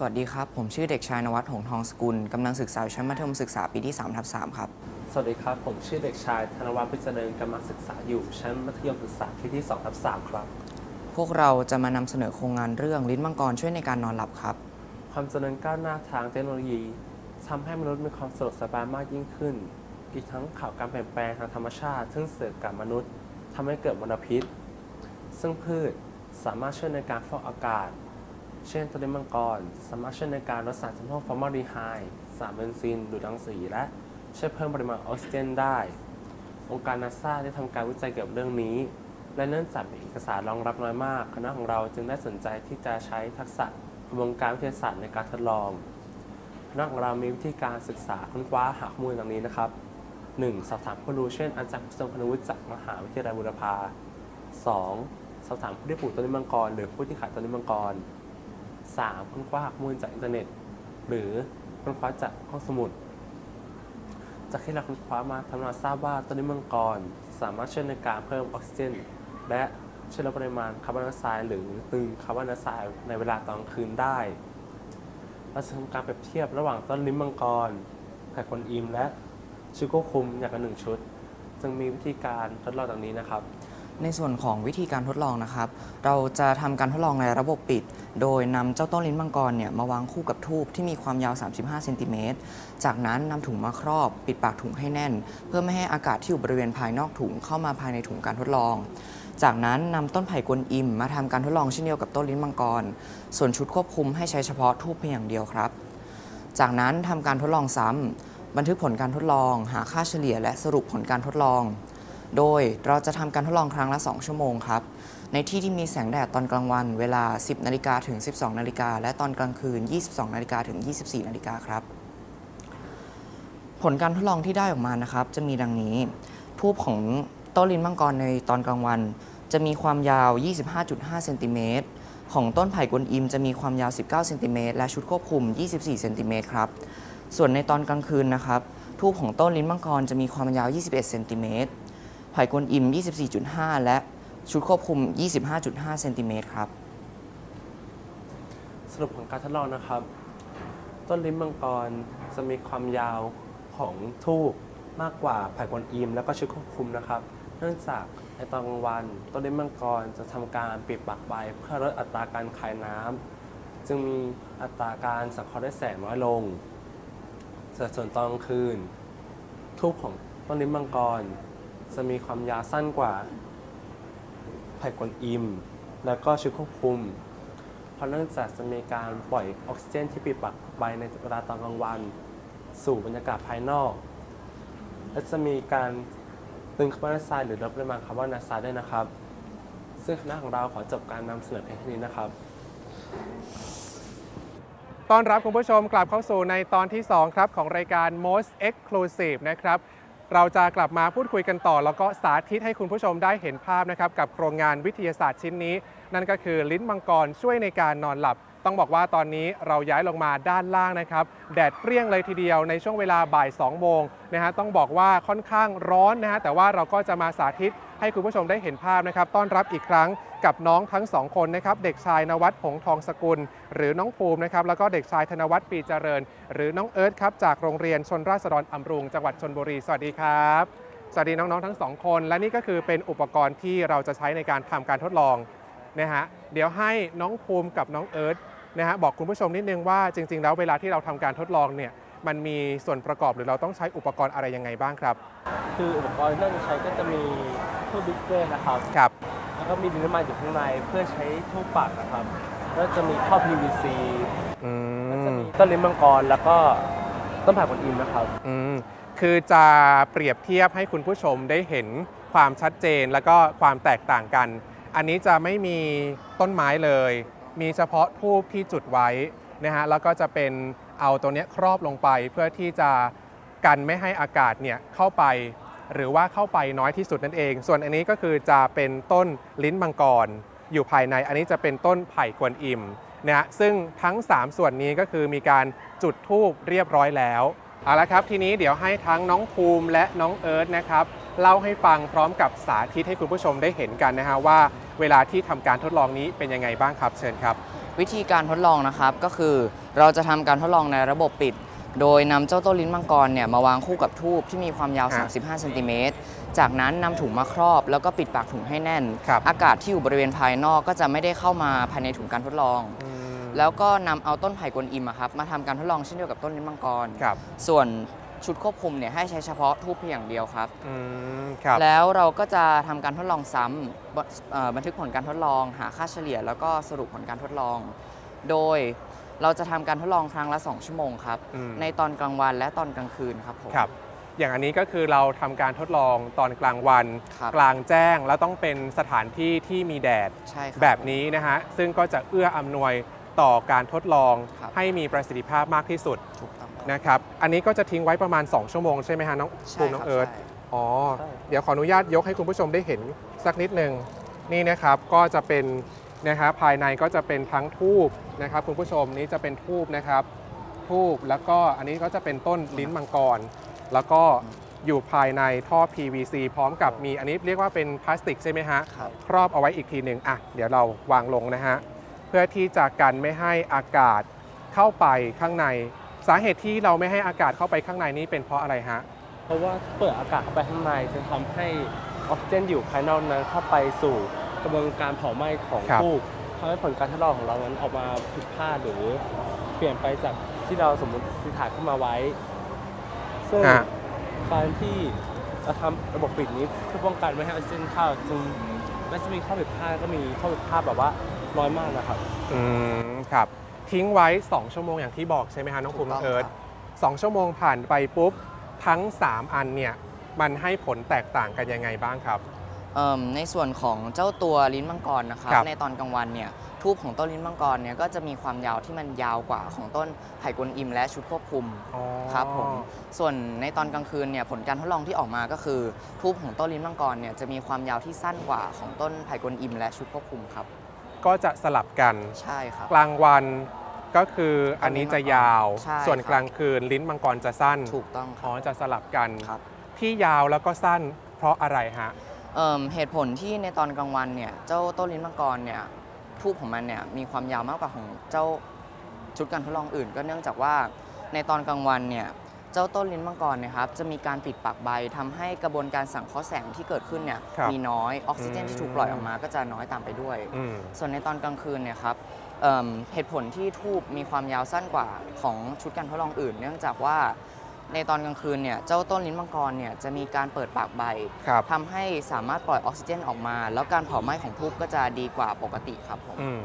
สวัสดีครับ ผมชื่อเด็กชายนวัดหงส์ทองสกุลกำลังศึกษาอยู่ชั้นมัธยมศึกษาปีที่3ทับ3ครับ สวัสดีครับ ผมชื่อเด็กชายธนวัฒน์พิจเริญกำลังศึกษาอยู่ชั้นมัธยมศึกษาปีที่2ทับ3ครับ พวกเราจะมานำเสนอโครงงานเรื่องลิ้นมังกรช่วยในการนอนหลับครับ ความเจริญก้าวหน้าทางเทคโนโลยีทำให้มนุษย์มีความสะดวกสบายมากยิ่งขึ้นอีกทั้งข่าวการเปลี่ยนแปลงทางธรรมชาติ ซึ่งเสื่อมกับมนุษย์ทำให้เกิดมลพิษ ซึ่งพืชสามารถช่วยในการฟอกอากาศ เช่นตัวลิ้นมังกร สามารถช่วยในการลดสารจำพวกฟอร์มาลดีไฮด์สารเบนซินดูดรังสี และช่วยเพิ่มปริมาณออกซิเจนได้ องค์การนาซาได้ทำการวิจัยเกี่ยวกับเรื่องนี้ และเนื่องจากมีเอกสารรองรับน้อยมาก คณะของเราจึงได้สนใจที่จะใช้ทักษะกระบวนการวิทยาศาสตร์ในการทดลอง คณะของเรามีวิธีการศึกษาค้นคว้าหาข้อมูลดังนี้นะครับ 1. สอบถามผู้รู้เช่นอาจารย์ผู้ทรงคุณวุฒิจากมหาวิทยาลัยบูรพา 2. สอบถามผู้ที่ปลูกต้นลิ้นมังกร หรือผู้ที่ขายต้นมังกร 3. ค้นคว้าข้อมูลจากอินเทอร์เน็ต หรือค้นคว้าจากห้องสมุด จากที่เราค้นคว้ามาทำให้เราทราบว่าต้นลิ้นมังกรสามารถช่วยในการเพิ่มออกซิเจน และช่วยลดปริมาณคาร์บอนไดออกไซด์หรือตึงคาร์บอนไดออกไซด์ในเวลาตอนกลางคืนได้เราจะทำการเปรียบเทียบระหว่างต้นลิ้นมังกรไข่คนอิมและชุดควบคุมอย่างละหนึ่งชุด จึงมีวิธีการทดลองดังนี้นะครับ ในส่วนของวิธีการทดลองนะครับ เราจะทำการทดลองในระบบปิด โดยนำเจ้าต้นลิ้นมังกรเนี่ยมาวางคู่กับทูบที่มีความยาว 35เซนติเมตร จากนั้นนำถุงมาครอบ ปิดปากถุงให้แน่น เพื่อไม่ให้อากาศที่อยู่บริเวณภายนอกถุงเข้ามาภายในถุงการทดลอง จากนั้นนำต้นไผ่กวนอิมมาทำการทดลองเช่นเดียวกับต้นลิ้นมังกร ส่วนชุดควบคุมให้ใช้เฉพาะทูบเพียงอย่างเดียวครับ จากนั้นทำการทดลองซ้ำบันทึกผลการทดลอง หาค่าเฉลี่ยและสรุปผลการทดลอง โดยเราจะทำการทดลองครั้งละ 2 ชั่วโมงครับ ในที่ที่มีแสงแดดตอนกลางวัน เวลา 10 นาฬิกาถึง 12 นาฬิกา และตอนกลางคืน 22 นาฬิกาถึง 24 นาฬิกาครับ ผลการทดลองที่ได้ออกมานะครับ จะมีดังนี้ ทูบของต้นลิ้นมังกรในตอนกลางวัน จะมีความยาว 25.5 เซนติเมตร ของต้นไผ่กวนอิมจะมีความยาว 19 เซนติเมตร และชุดควบคุม 24 เซนติเมตรครับ ส่วนในตอนกลางคืนนะครับ ทูบของต้นลิ้นมังกรจะมีความยาว 21 เซนติเมตร ไผ่กวนอิม 24.5 และชุดควบคุม 25.5 เซนติเมตรครับ สรุปของการทดลองนะครับ ต้นลิ้นมังกรจะมีความยาวของทูบมากกว่าไผ่กวนอิม แล้วก็ชุดควบคุมนะครับ เนื่องจากในตอนกลางวันต้นลิ้นมังกรจะทำการปิดปากใบเพื่อลดอัตราการคายน้ำจึงมีอัตราการสังเคราะห์ด้วยแสงน้อยลงส่วนตอนกลางคืน ทูบของต้นลิ้นมังกร จะมีความยาวสั้นกว่าไผ่กวนอิม แล้วก็ชุดควบคุม เพราะเนื่องจากจะมีการปล่อยออกซิเจนที่ปิดปากใบในเวลาตอนกลางวัน สู่บรรยากาศภายนอก และจะมีการตึงคาร์บอนไดออกไซด์หรือลดปริมาณคาร์บอนไดออกไซด์ด้วยนะครับ ซึ่งคณะของเราขอจบการนำเสนอเพียงเท่านี้นะครับต้อนรับคุณผู้ชมกลับเข้าสู่ในตอนที่ 2 ครับ ของรายการ Most Exclusive นะครับ เราจะกลับมาพูดคุยกันต่อ แล้วก็สาธิตให้คุณผู้ชมได้เห็นภาพนะครับกับโครงงานวิทยาศาสตร์ชิ้นนี้ นั่นก็คือลิ้นมังกรช่วยในการนอนหลับ ต้องบอกว่าตอนนี้เราย้ายลงมาด้านล่างนะครับ แดดเปรี้ยงเลยทีเดียวในช่วงเวลาบ่าย 2 โมงนะฮะต้องบอกว่าค่อนข้างร้อนนะฮะแต่ว่าเราก็จะมาสาธิตให้คุณผู้ชมได้เห็นภาพนะครับ ต้อนรับอีกครั้งกับน้องทั้งสองคนนะครับ เด็กชายนวัดหงทองสกุล หรือน้องภูมินะครับ แล้วก็เด็กชายธนวัฒน์ปีเจริญ หรือน้องเอิร์ธครับ จากโรงเรียนชนราษฎรอำรุง จังหวัดชนบุรี สวัสดีครับ สวัสดีน้องๆทั้งสองคน และนี่ก็คือเป็นอุปกรณ์ที่เราจะใช้ในการทำการทดลองนะฮะ เดี๋ยวให้น้องภูมิกับน้องเอิร์ธนะฮะบอกคุณผู้ชมนิดนึงว่าจริง ๆ แล้วเวลาที่เราทำการทดลองเนี่ยมันมีส่วนประกอบหรือเราต้องใช้อุปกรณ์อะไรยังไงบ้างครับ คืออุปกรณ์ที่เราจะใช้ก็จะมีทูบบิ๊กเกอร์นะครับครับแล้วก็มีดินน้ำมันอยู่ข้างในเพื่อใช้ทูบปัดนะครับแล้วจะมีท่อ PVC อืแล้วจะมมีต้นลิ้นมังกรแล้วก็ต้นไผ่กวนอิมนะครับอืมคือจะเปรียบเทียบให้คุณผู้ชมได้เห็นความชัดเจน แล้วก็ความแตกต่างกัน อันนี้จะไม่มีต้นไม้เลย มีเฉพาะทูบที่จุดไว้นะฮะแล้วก็จะเป็นเอาตัวนี้ครอบลงไปเพื่อที่จะกันไม่ให้อากาศเนี่ยเข้าไป หรือว่าเข้าไปน้อยที่สุดนั่นเอง ส่วนอันนี้ก็คือจะเป็นต้นลิ้นมังกร อยู่ภายในอันนี้จะเป็นต้นไผ่กวนอิมนะฮะซึ่งทั้ง 3 ส่วนนี้ก็คือมีการจุดทูบเรียบร้อยแล้วเอาละครับทีนี้เดี๋ยวให้ทั้งน้องภูมิและน้องเอิร์ธนะครับ เล่าให้ฟังพร้อมกับสาธิตให้คุณผู้ชมได้เห็นกันนะฮะว่า เวลาที่ทำการทดลองนี้เป็นยังไงบ้างครับ เชิญครับ วิธีการทดลองนะครับก็คือเราจะทำการทดลองในระบบปิด โดยนำเจ้าโต้นลิ้นมังกรเนี่ยมาวางคู่กับทูบที่มีความยาวฮะ35เซนติเมตรจากนั้นนำถุงมาครอบ แล้วก็ปิดปากถุงให้แน่นครับอากาศที่อยู่บริเวณภายนอกก็จะไม่ได้เข้ามาภายในถุงการทดลองอืมแล้วก็นำเอาต้นไผ่กวนอิมอะครับมาทำการทดลองเช่นเดียวกับต้นลิ้นมังกรครับส่วน ชุดควบคุมเนี่ยให้ใช้เฉพาะทูบเพียงอย่างเดียวครับ อืมครับ แล้วเราก็จะทำการทดลองซ้ำบเอ่อบันทึกผลการทดลอง หาค่าเฉลี่ย แล้วก็สรุปผลการทดลอง โดยเราจะทำการทดลองครั้งละ 2 ชั่วโมงครับ อืม ในตอนกลางวันและตอนกลางคืนครับผม ครับ อย่างอันนี้ก็คือเราทำการทดลองตอนกลางวัน ครับ กลางแจ้งแล้วต้องเป็นสถานที่ที่มีแดด ใช่ครับ แบบนี้นะฮะ ซึ่งก็จะเอื้ออำนวยต่อการทดลองครับ ให้มีประสิทธิภาพมากที่สุด ถูกต้องครับ นะครับ อันนี้ก็จะทิ้งไว้ประมาณ 2 ชั่วโมงใช่ไหมฮะน้องใช่ภูมิน้องครับเอิร์ธ ใช่ อ๋อ ใช่ เดี๋ยวขออนุญาตยกให้คุณผู้ชมได้เห็นสักนิดหนึ่งนี่นะครับก็จะเป็นนะครับภายในก็จะเป็นทั้งทูบนะครับ คุณผู้ชมนี่จะเป็นทูบนะครับทูบแล้วก็อันนี้ก็จะเป็นต้นลิ้นมังกร แล้วก็อยู่ภายในท่อ PVC พร้อมกับมีอันนี้เรียกว่าเป็นพลาสติกใช่ไหมฮะ ครับ ครอบเอาไว้อีกทีหนึ่งอะ เดี๋ยวเราวางลงนะฮะ เพื่อที่จะกันไม่ให้อากาศเข้าไปข้างใน สาเหตุที่เราไม่ให้อากาศเข้าไปข้างในนี้เป็นเพราะอะไรฮะ เพราะว่าเปิดอากาศเข้าไปข้างในจะทำให้ออกซิเจนอยู่ภายนอกนั้นเข้าไปสู่กระบวนการเผาไหม้ของครับทูบทำให้ผลการทดลองของเรานั้นออกมาผิดพลาดหรือเปลี่ยนไปจากที่เราสมมติฐานขึ้นมาไว้ซึ่งอะการที่จะทำระบบปิดนี้เพื่อป้องกันไม่ให้ออกซิเจนเข้าจึงแม้จะมีข้อผิดพลาดก็มีข้อผิดพลาดแบบว่าน้อยมากนะครับ อืม ครับ ทิ้งไว้ 2 ชั่วโมงอย่างที่บอกใช่ไหมฮะน้องภูมิน้องเอิร์ธสองชั่วโมงผ่านไปปุ๊บทั้ง 3 อันเนี่ยมันให้ผลแตกต่างกันยังไงบ้างครับ เอิ่มในส่วนของเจ้าตัวลิ้นมังกรนะครับครับในตอนกลางวันเนี่ยทูบของต้นลิ้นมังกรเนี่ยก็จะมีความยาวที่มันยาวกว่าของต้นไผ่กวนอิมและชุดควบคุมอ๋อครับผมส่วนในตอนกลางคืนเนี่ยผลการทดลองที่ออกมาก็คือทูบของต้นลิ้นมังกรเนี่ยจะมีความยาวที่สั้นกว่าของต้นไผ่กวนอิมและชุดควบคุมครับ ก็จะสลับกัน ใช่ครับ กลางวันก็คืออันนี้จะยาว ใช่ส่วนครับ กลางคืนลิ้นมังกรจะสั้นถูกต้องคอ๋รัอบจะสลับกัน ครับที่ยาวแล้วก็สั้นเพราะอะไรฮะ เอิ่มเหตุผลที่ในตอนกลางวันเนี่ยเจ้าต้นลิ้นมังกรเนี่ยทูบของมันเนี่ยมีความยาวมากกว่าของเจ้าชุดการทดลองอื่น ก็เนื่องจากว่าในตอนกลางวันเนี่ย เจ้าต้นลิ้นมังกรเนยครับจะมีการปิดปากใบทำให้กระบวนการสังเคราะห์แสงที่เกิดขึ้นเนี่ยครับมีน้อยออกซิเจนอืมที่ถูกปล่อยออกมาก็จะน้อยตามไปด้วย อืม ส่วนในตอนกลางคืนเนี่ยครับเอิ่มเหตุผลที่ทูบมีความยาวสั้นกว่าของชุดการทดลองอื่น เนื่องจากว่าในตอนกลางคืนเนี่ยเจ้าต้นลิ้นมังกรเนี่ยจะมีการเปิดปากใบครับ ทำให้สามารถปล่อยออกซิเจนออกมา แล้วการเผาไหม้ของทูบก็จะดีกว่าปกติครับผม อืม